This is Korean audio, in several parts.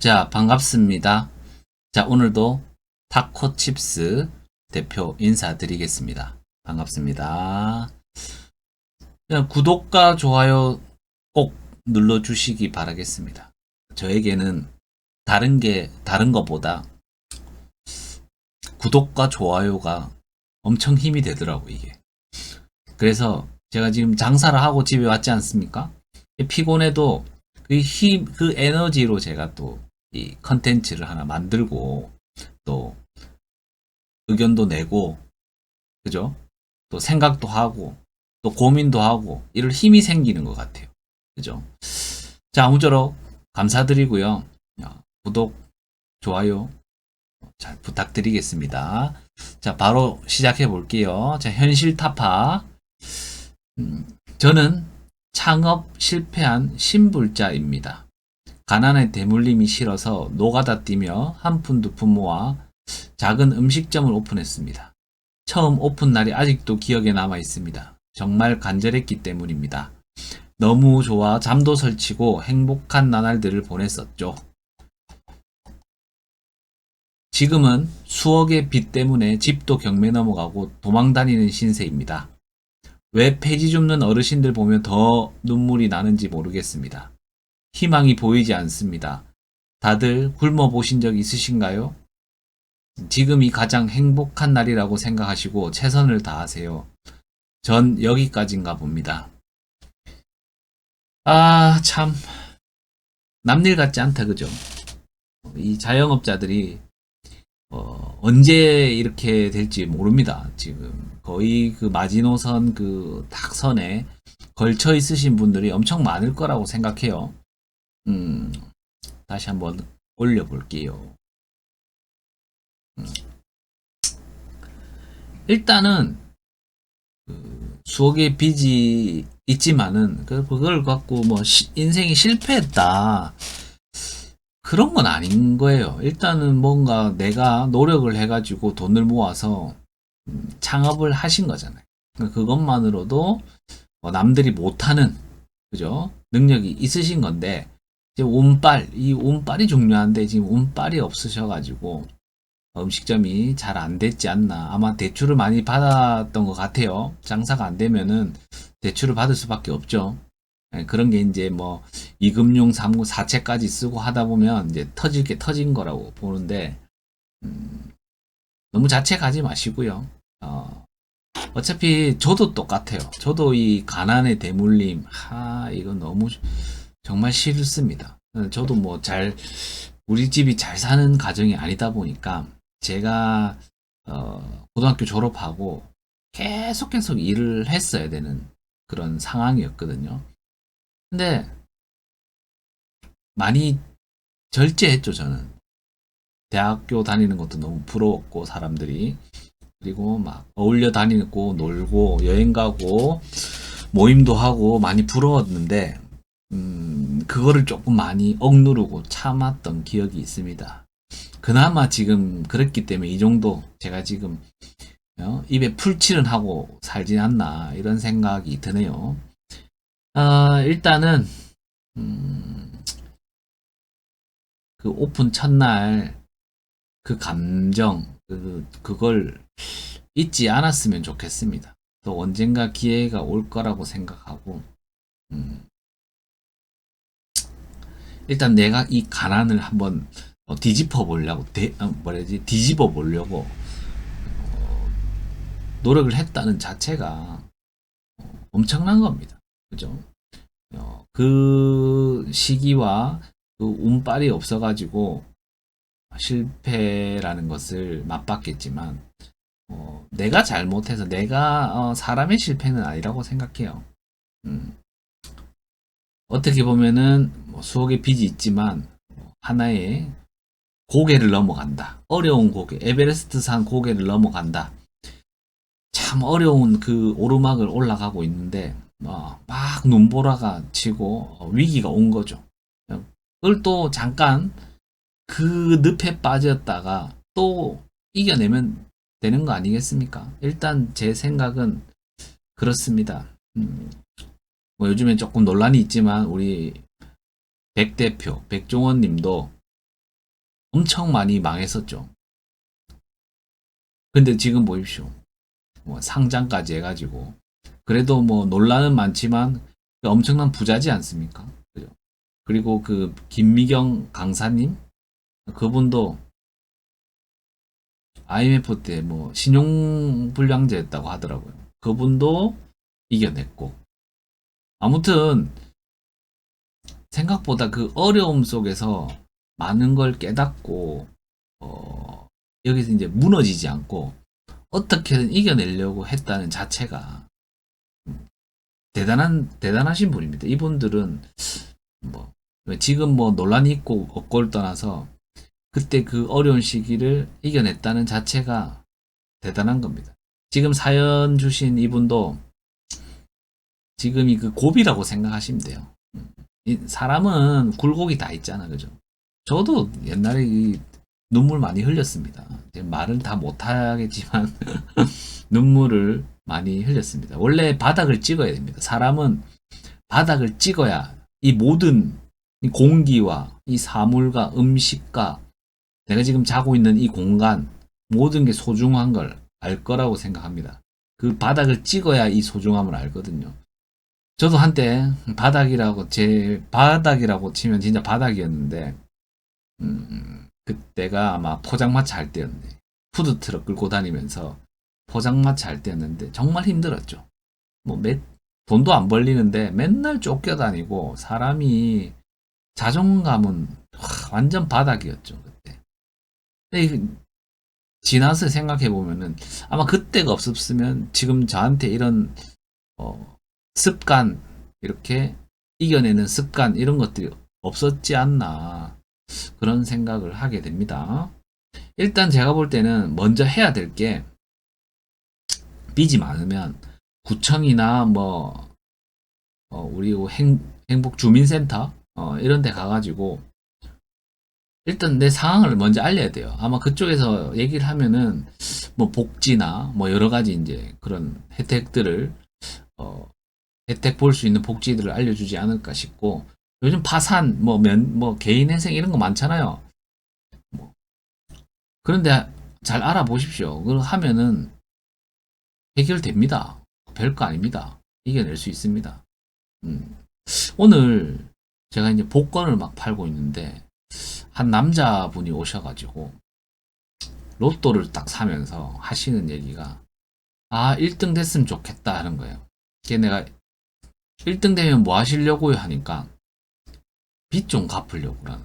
자, 반갑습니다. 자, 오늘도 타코칩스 대표 인사드리겠습니다. 반갑습니다. 구독과 좋아요 꼭 눌러주시기 바라겠습니다. 저에게는 다른 게, 다른 것보다 구독과 좋아요가 엄청 힘이 되더라고, 이게. 그래서 제가 지금 장사를 하고 집에 왔지 않습니까? 피곤해도 그 힘, 그 에너지로 제가 또 이 컨텐츠를 하나 만들고 또 의견도 내고 그죠? 또 생각도 하고 또 고민도 하고 이럴 힘이 생기는 것 같아요. 그죠? 자, 아무쪼록 감사드리고요. 어, 구독, 좋아요 잘 부탁드리겠습니다. 자, 바로 시작해 볼게요. 자, 현실 타파. 음, 저는 창업 실패한 신불자입니다. 가난의 대물림이 싫어서 노가다 뛰며 한 푼 두 푼 모아 작은 음식점을 오픈했습니다. 처음 오픈 날이 아직도 기억에 남아 있습니다. 정말 간절했기 때문입니다. 너무 좋아 잠도 설치고 행복한 나날들을 보냈었죠. 지금은 수억의 빚 때문에 집도 경매 넘어가고 도망 다니는 신세입니다. 왜 폐지 줍는 어르신들 보면 더 눈물이 나는지 모르겠습니다. 희망이 보이지 않습니다. 다들 굶어 보신 적 있으신가요? 지금이 가장 행복한 날이라고 생각하시고 최선을 다하세요. 전 여기까지인가 봅니다. 아, 참. 남일 같지 않다, 그죠? 이 자영업자들이, 어, 언제 이렇게 될지 모릅니다. 지금 거의 그 마지노선 그 탁선에 걸쳐 있으신 분들이 엄청 많을 거라고 생각해요. 음, 다시 한번 올려볼게요. 음. 일단은 그 수억의 빚이 있지만은 그- 그걸 갖고 뭐 시- 인생이 실패했다 그런 건 아닌 거예요. 일단은 뭔가 내가 노력을 해가지고 돈을 모아서 음, 창업을 하신 거잖아요. 그러니까 그것만으로도 뭐 남들이 못하는 그죠 능력이 있으신 건데 이제 운빨 이 운빨이 중요한데 지금 운빨이 없으셔가지고 음식점이 잘 안 됐지 않나. 아마 대출을 많이 받았던 것 같아요. 장사가 안 되면은 대출을 받을 수밖에 없죠. 예, 그런 게 이제 뭐 이금융 삼금 사채까지 쓰고 하다 보면 이제 터질 게 터진 거라고 보는데 음, 너무 자책하지 마시고요. 어, 어차피 저도 똑같아요. 저도 이 가난의 대물림 하 이거 너무 정말 싫습니다. 저도 뭐 잘, 우리 집이 잘 사는 가정이 아니다 보니까 제가, 어, 고등학교 졸업하고 계속 계속 일을 했어야 되는 그런 상황이었거든요. 근데 많이 절제했죠, 저는. 대학교 다니는 것도 너무 부러웠고, 사람들이. 그리고 막 어울려 다니고, 놀고, 여행 가고, 모임도 하고 많이 부러웠는데, 음, 그거를 조금 많이 억누르고 참았던 기억이 있습니다. 그나마 지금 그랬기 때문에 이 정도 제가 지금 어, 입에 풀칠은 하고 살진 않나 이런 생각이 드네요. 아, 일단은 음, 그 오픈 첫날 그 감정 그 그걸 잊지 않았으면 좋겠습니다. 또 언젠가 기회가 올 거라고 생각하고 음, 일단 내가 이 가난을 한번 어, 뒤집어 보려고 대, 어, 뭐라지 뒤집어 보려고 어, 노력을 했다는 자체가 어, 엄청난 겁니다. 그죠? 어, 그 시기와 그 운빨이 없어가지고 실패라는 것을 맛봤겠지만 어, 내가 잘못해서 내가 어, 사람의 실패는 아니라고 생각해요. 음. 어떻게 보면은 뭐 수억의 빚이 있지만 뭐 하나의 고개를 넘어간다. 어려운 고개, 에베레스트산 고개를 넘어간다. 참 어려운 그 오르막을 올라가고 있는데 어, 막 눈보라가 치고 어, 위기가 온 거죠. 그걸 또 잠깐 그 늪에 빠졌다가 또 이겨내면 되는 거 아니겠습니까? 일단 제 생각은 그렇습니다. 음, 뭐 요즘엔 조금 논란이 있지만 우리 백 대표 백종원 님도 엄청 많이 망했었죠. 근데 지금 보십시오. 뭐 상장까지 해가지고 그래도 뭐 논란은 많지만 엄청난 부자지 않습니까? 그죠? 그리고 그 김미경 강사님 그분도 IMF 때 뭐 신용불량자였다고 하더라고요. 그분도 이겨냈고 아무튼 생각보다 그 어려움 속에서 많은 걸 깨닫고 어, 여기서 이제 무너지지 않고 어떻게든 이겨내려고 했다는 자체가 대단한 대단하신 분입니다. 이분들은 뭐 지금 뭐 논란이 있고 없고를 떠나서 그때 그 어려운 시기를 이겨냈다는 자체가 대단한 겁니다. 지금 사연 주신 이분도 지금이 그 고비라고 생각하시면 돼요. 이 사람은 굴곡이 다 있잖아, 그죠? 저도 옛날에 이 눈물 많이 흘렸습니다. 말은 다 못하겠지만 눈물을 많이 흘렸습니다. 원래 바닥을 찍어야 됩니다. 사람은 바닥을 찍어야 이 모든 이 공기와 이 사물과 음식과 내가 지금 자고 있는 이 공간 모든 게 소중한 걸 알 거라고 생각합니다. 그 바닥을 찍어야 이 소중함을 알거든요. 저도 한때 바닥이라고 제 바닥이라고 치면 진짜 바닥이었는데 음, 그때가 아마 포장마차 할 때였는데 푸드트럭 끌고 다니면서 포장마차 할 때였는데 정말 힘들었죠. 뭐 몇, 돈도 안 벌리는데 맨날 쫓겨다니고 사람이 자존감은 와, 완전 바닥이었죠 그때. 지나서 생각해 보면은 아마 그때가 없었으면 지금 저한테 이런 어, 습관 이렇게 이겨내는 습관 이런 것들이 없었지 않나 그런 생각을 하게 됩니다. 일단 제가 볼 때는 먼저 해야 될 게 빚이 많으면 구청이나 뭐 어, 우리 행, 행복 주민센터 어, 이런 데 가가지고 일단 내 상황을 먼저 알려야 돼요. 아마 그쪽에서 얘기를 하면은 뭐 복지나 뭐 여러 가지 이제 그런 혜택들을 어, 혜택 볼 수 있는 복지들을 알려주지 않을까 싶고 요즘 파산 뭐 면 뭐 개인 회생 이런 거 많잖아요. 뭐 그런데 잘 알아보십시오. 그걸 하면은 해결됩니다. 별거 아닙니다. 이겨낼 수 있습니다. 음. 오늘 제가 이제 복권을 막 팔고 있는데 한 남자분이 오셔가지고 로또를 딱 사면서 하시는 얘기가 아 1등 됐으면 좋겠다 하는 거예요. 걔 내가 1등 되면 뭐 하시려고요 하니까 빚 좀 갚으려고 라는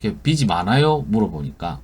거예요. 빚이 많아요? 물어보니까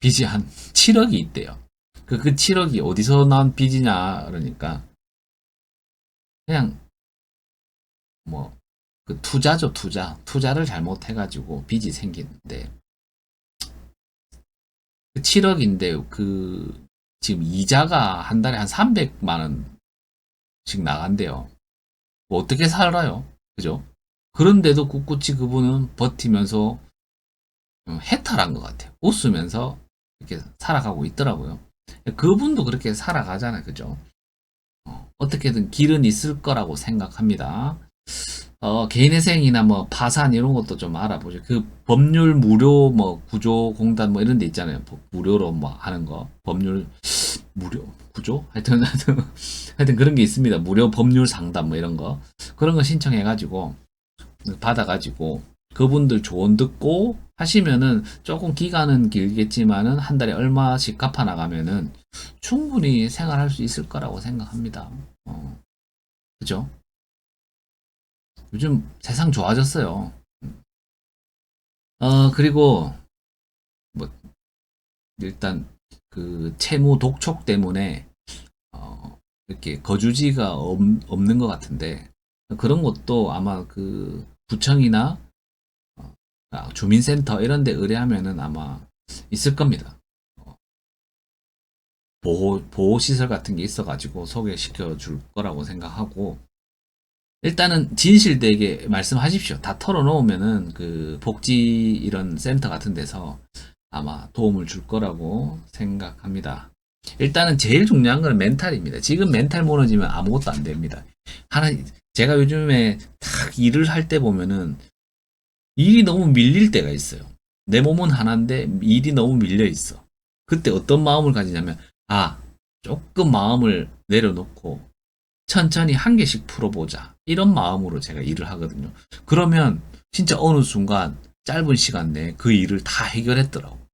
빚이 한 7억이 있대요. 그, 그 7억이 어디서 나온 빚이냐 그러니까 그냥 뭐 그 투자죠 투자 투자를 잘못해가지고 빚이 생기는데 그 7억인데 그 지금 이자가 한 달에 한 300만 원 씩 나간대요. 뭐 어떻게 살아요? 그죠? 그런데도 꿋꿋이 그분은 버티면서 해탈한 것 같아요. 웃으면서 이렇게 살아가고 있더라고요. 그분도 그렇게 살아가잖아요. 그죠? 어, 어떻게든 길은 있을 거라고 생각합니다. 어, 개인회생이나 뭐 파산 이런 것도 좀 알아보죠. 그 법률 무료 뭐 구조공단 뭐 이런 데 있잖아요. 뭐 무료로 뭐 하는 거. 법률 무료 구조? 하여튼 하여튼 하여튼 그런 게 있습니다. 무료 법률 상담 뭐 이런 거. 그런 거 신청해 가지고 받아 가지고 그분들 조언 듣고 하시면은 조금 기간은 길겠지만은 한 달에 얼마씩 갚아 나가면은 충분히 생활할 수 있을 거라고 생각합니다. 어. 그죠? 요즘 세상 좋아졌어요. 어, 그리고, 뭐, 일단, 그, 채무 독촉 때문에, 어, 이렇게 거주지가 없, 없는 것 같은데, 그런 것도 아마 그, 구청이나, 어, 아, 주민센터 이런 데 의뢰하면은 아마 있을 겁니다. 어, 보호, 보호시설 같은 게 있어가지고 소개시켜 줄 거라고 생각하고, 일단은 진실되게 말씀하십시오. 다 털어놓으면은 그 복지 이런 센터 같은 데서 아마 도움을 줄 거라고 생각합니다. 일단은 제일 중요한 건 멘탈입니다. 지금 멘탈 무너지면 아무것도 안 됩니다. 하나, 제가 요즘에 딱 일을 할 때 보면은 일이 너무 밀릴 때가 있어요. 내 몸은 하나인데 일이 너무 밀려 있어. 그때 어떤 마음을 가지냐면 아 조금 마음을 내려놓고 천천히 한 개씩 풀어보자 이런 마음으로 제가 일을 하거든요. 그러면 진짜 어느 순간 짧은 시간 내에 그 일을 다 해결했더라고.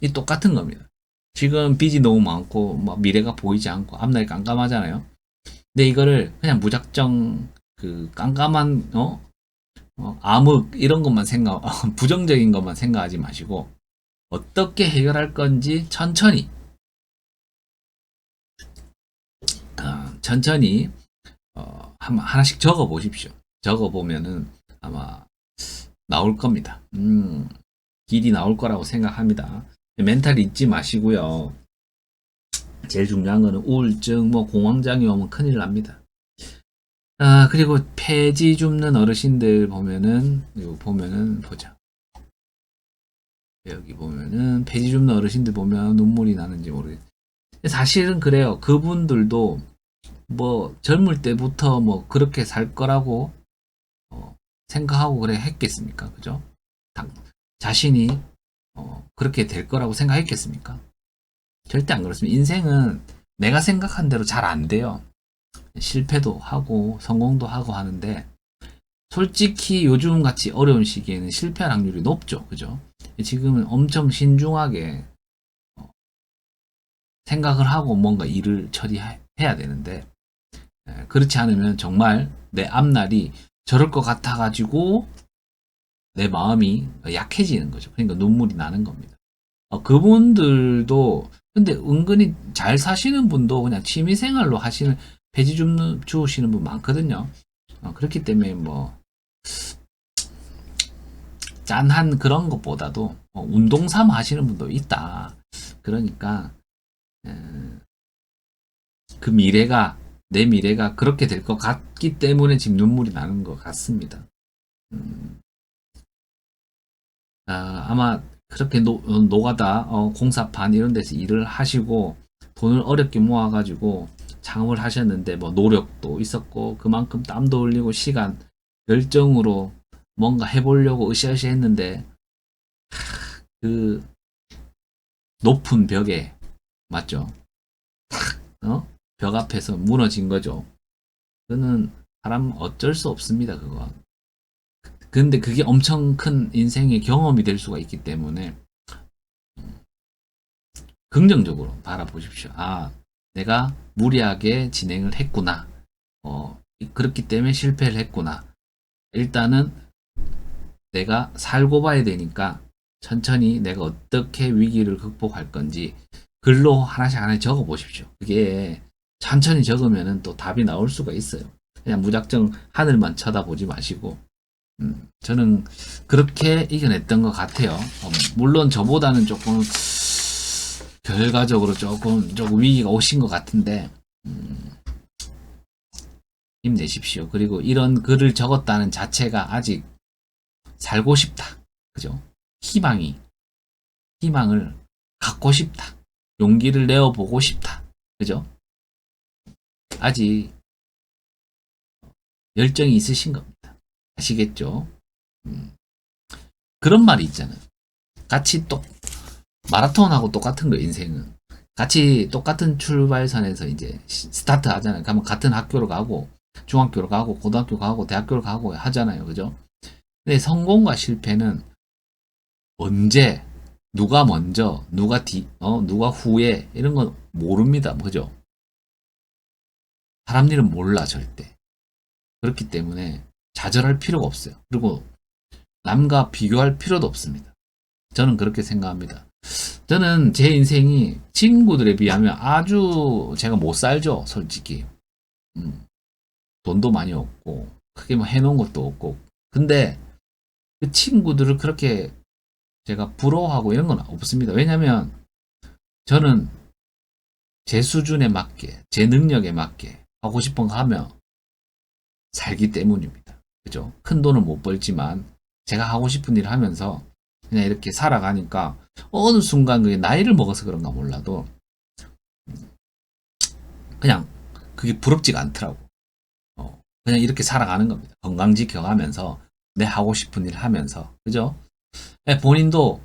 이 똑같은 겁니다. 지금 빚이 너무 많고 막 미래가 보이지 않고 앞날이 깜깜하잖아요. 근데 이거를 그냥 무작정 그 깜깜한 어, 어, 암흑 이런 것만 생각 부정적인 것만 생각하지 마시고 어떻게 해결할 건지 천천히 아, 천천히 어, 한, 하나씩 적어 보십시오. 적어 보면은 아마 나올 겁니다. 음, 길이 나올 거라고 생각합니다. 멘탈 잊지 마시고요. 제일 중요한 거는 우울증, 뭐 공황장애 오면 큰일 납니다. 아, 그리고 폐지 줍는 어르신들 보면은, 요 보면은, 보자. 여기 보면은, 폐지 줍는 어르신들 보면 눈물이 나는지 모르겠 사실은 그래요. 그분들도 뭐 젊을 때부터 뭐 그렇게 살 거라고 어, 생각하고 그래 했겠습니까? 그죠? 당- 자신이 어, 그렇게 될 거라고 생각했겠습니까? 절대 안 그렇습니다. 인생은 내가 생각한 대로 잘 안 돼요. 실패도 하고 성공도 하고 하는데 솔직히 요즘 같이 어려운 시기에는 실패할 확률이 높죠. 그죠? 지금은 엄청 신중하게 어, 생각을 하고 뭔가 일을 처리해야 되는데 에, 그렇지 않으면 정말 내 앞날이 저럴 것 같아 가지고 내 마음이 약해지는 거죠. 그러니까 눈물이 나는 겁니다. 어, 그분들도 근데 은근히 잘 사시는 분도 그냥 취미생활로 하시는 폐지 줍는 주우시는 분 많거든요. 어, 그렇기 때문에 뭐 짠한 그런 것보다도 어, 운동 삼아 하시는 분도 있다. 그러니까 에, 그 미래가 내 미래가 그렇게 될 것 같기 때문에 지금 눈물이 나는 것 같습니다. 음, 아, 아마 그렇게 노, 어, 노가다 어, 공사판 이런 데서 일을 하시고 돈을 어렵게 모아가지고 창업을 하셨는데 뭐 노력도 있었고 그만큼 땀도 흘리고 시간 열정으로 뭔가 해보려고 으쌰으쌰 했는데 하, 그 높은 벽에 맞죠? 탁, 어? 벽 앞에서 무너진 거죠. 그는 사람 어쩔 수 없습니다. 그거. 근데 그게 엄청 큰 인생의 경험이 될 수가 있기 때문에 음, 긍정적으로 바라보십시오. 아, 내가 무리하게 진행을 했구나. 어, 그렇기 때문에 실패를 했구나. 일단은 내가 살고 봐야 되니까 천천히 내가 어떻게 위기를 극복할 건지 글로 하나씩 하나씩 적어 보십시오. 그게 천천히 적으면은 또 답이 나올 수가 있어요. 그냥 무작정 하늘만 쳐다보지 마시고 음, 저는 그렇게 이겨냈던 것 같아요. 어, 물론 저보다는 조금 결과적으로 조금 조금 위기가 오신 것 같은데 음, 힘내십시오. 그리고 이런 글을 적었다는 자체가 아직 살고 싶다. 그죠? 희망이 희망을 갖고 싶다. 용기를 내어 보고 싶다. 그죠? 아직 열정이 있으신 겁니다. 아시겠죠? 음. 그런 말이 있잖아요. 같이 똑 마라톤하고 똑같은 거 인생은 같이 똑같은 출발선에서 이제 시- 스타트 하잖아요. 가면 같은 학교로 가고 중학교로 가고 고등학교 가고 대학교로 가고 하잖아요. 그죠? 근데 성공과 실패는 언제 누가 먼저 누가 뒤 어, 누가 후에 이런 건 모릅니다. 그죠? 사람 일은 몰라 절대. 그렇기 때문에 좌절할 필요가 없어요. 그리고 남과 비교할 필요도 없습니다. 저는 그렇게 생각합니다. 저는 제 인생이 친구들에 비하면 아주 제가 못 살죠, 솔직히. 음, 돈도 많이 없고, 크게 뭐 해놓은 것도 없고. 근데 그 친구들을 그렇게 제가 부러워하고 이런 건 없습니다. 왜냐면 저는 제 수준에 맞게, 제 능력에 맞게 하고 싶은 거 하면 살기 때문입니다. 그죠? 큰 돈은 못 벌지만 제가 하고 싶은 일을 하면서 그냥 이렇게 살아가니까 어느 순간 그게 나이를 먹어서 그런가 몰라도 그냥 그게 부럽지가 않더라고. 어, 그냥 이렇게 살아가는 겁니다. 건강 지켜가면서 내 하고 싶은 일 하면서 그죠? 예, 본인도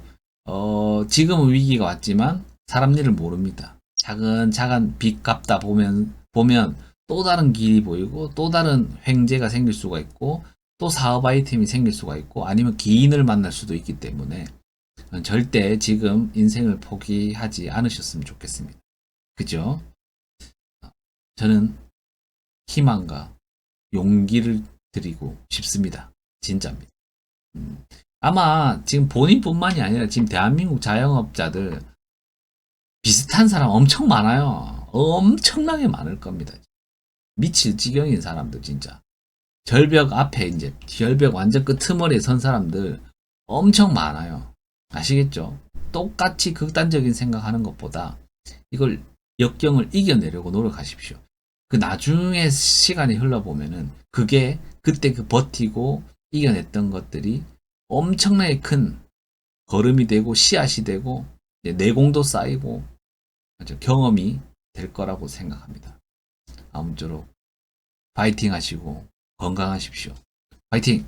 어, 지금은 위기가 왔지만 사람 일을 모릅니다. 차근차근 빚 갚다 보면 보면 또 다른 길이 보이고 또 다른 횡재가 생길 수가 있고 또 사업 아이템이 생길 수가 있고 아니면 기인을 만날 수도 있기 때문에 절대 지금 인생을 포기하지 않으셨으면 좋겠습니다. 그죠? 저는 희망과 용기를 드리고 싶습니다. 진짜입니다. 음, 아마 지금 본인뿐만이 아니라 지금 대한민국 자영업자들 비슷한 사람 엄청 많아요. 엄청나게 많을 겁니다. 미칠 지경인 사람들 진짜. 절벽 앞에 이제 절벽 완전 끄트머리에 선 사람들 엄청 많아요. 아시겠죠? 똑같이 극단적인 생각하는 것보다 이걸 역경을 이겨내려고 노력하십시오. 그 나중에 시간이 흘러보면은 그게 그때 그 버티고 이겨냈던 것들이 엄청나게 큰 걸음이 되고 씨앗이 되고 내공도 쌓이고 경험이 될 거라고 생각합니다. 아무쪼록 파이팅 하시고 건강하십시오. 파이팅!